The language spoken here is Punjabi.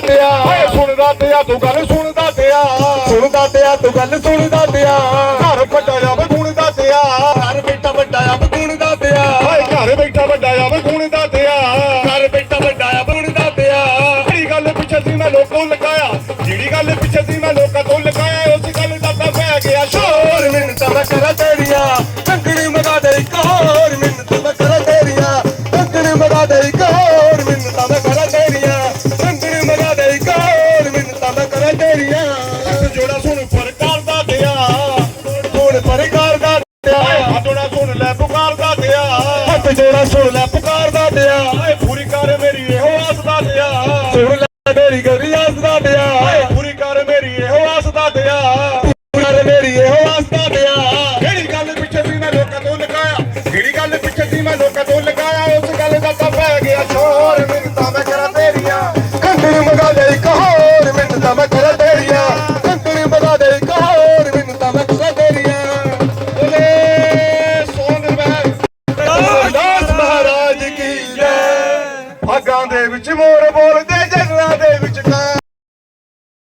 ਦਿਆ ਤੂੰ ਗੱਲ ਸੁਣਦਾ ਦਿਆ ਸੁਣਦਾ ਪਿਆ ਤੂੰ ਗੱਲ ਸੁਣਦਾ ਪਿਆ। ਘਰ ਵੱਡਾ ਜਾਵੇ ਗੁਣ ਦਾ ਦਿਆ ਘਰ ਬੈਠਾ ਵੱਡਾ ਆ ਬਗੁਣ ਦਾ ਪਿਆ। ਹਾਏ ਘਰ ਬੈਠਾ ਵੱਡਾ ਜਾਵੇ ਗੁਣ ਦਾ ਦਿਆ ਘਰ ਬੈਠਾ ਵੱਡਾ ਆ ਬਗੁਣ ਦਾ ਪਿਆ। ਜਿਹੜੀ ਗੱਲ ਪਿੱਛੇ ਸੀ ਮੈਂ ਲੋਕਾਂ ਲਗਾਇਆ ਜਿਹੜੀ ਗੱਲ ਪਿੱਛੇ ਸੀ ਮੈਂ ਲੋਕਾਂ ਤੋਂ ਲਗਾਇਆ ਉਸ ਗੱਲ ਦਾ ਤਾਂ ਪੈ ਗਿਆ ਸ਼ੋਰ। ਮਿੰਨਤਾਂ ਮੈਂ ਕਰਾਂ ਤੇਰੀਆਂ ਕੰਗਣੀ ਮਗਾ ਦੇ ਇੱਕ ਹੋਰ। ਮਿੰਨਤਾਂ ਮੈਂ ਕਰਾਂ ਤੇਰੀਆਂ ਕੰਗਣੀ ਮਗਾ ਦੇ ਇੱਕ ਹੋਰ। ਮਿੰਨਤਾਂ ਮੈਂ ਸੁਣ ਪ੍ਰਕਾਰ ਦਾ ਦਿਆ। ਹੁਣ ਪਰਕਾਰ ਦਾ ਦਿਆ। ਹੱਥ ਜੋੜਾ ਸੁਣ ਲੈ ਪੁਕਾਰ ਦਾ ਦਿਆ। ਹੱਥ ਜੋੜਾ ਸੁਣ ਲੈ ਪੁਕਾਰ ਦਾ ਦਿਆ। ਪੂਰੀ ਕਰ ਮੇਰੀ ਇਹੋ ਆਸ ਦਾ ਦਿਆ। ਸੁਣ ਲੈ ਮੇਰੀ ਗਰੀ ਆਸ ਦਾ ਦਿਆ। దేవి చిమోర బోలు దేజన్ దేవి చిన్న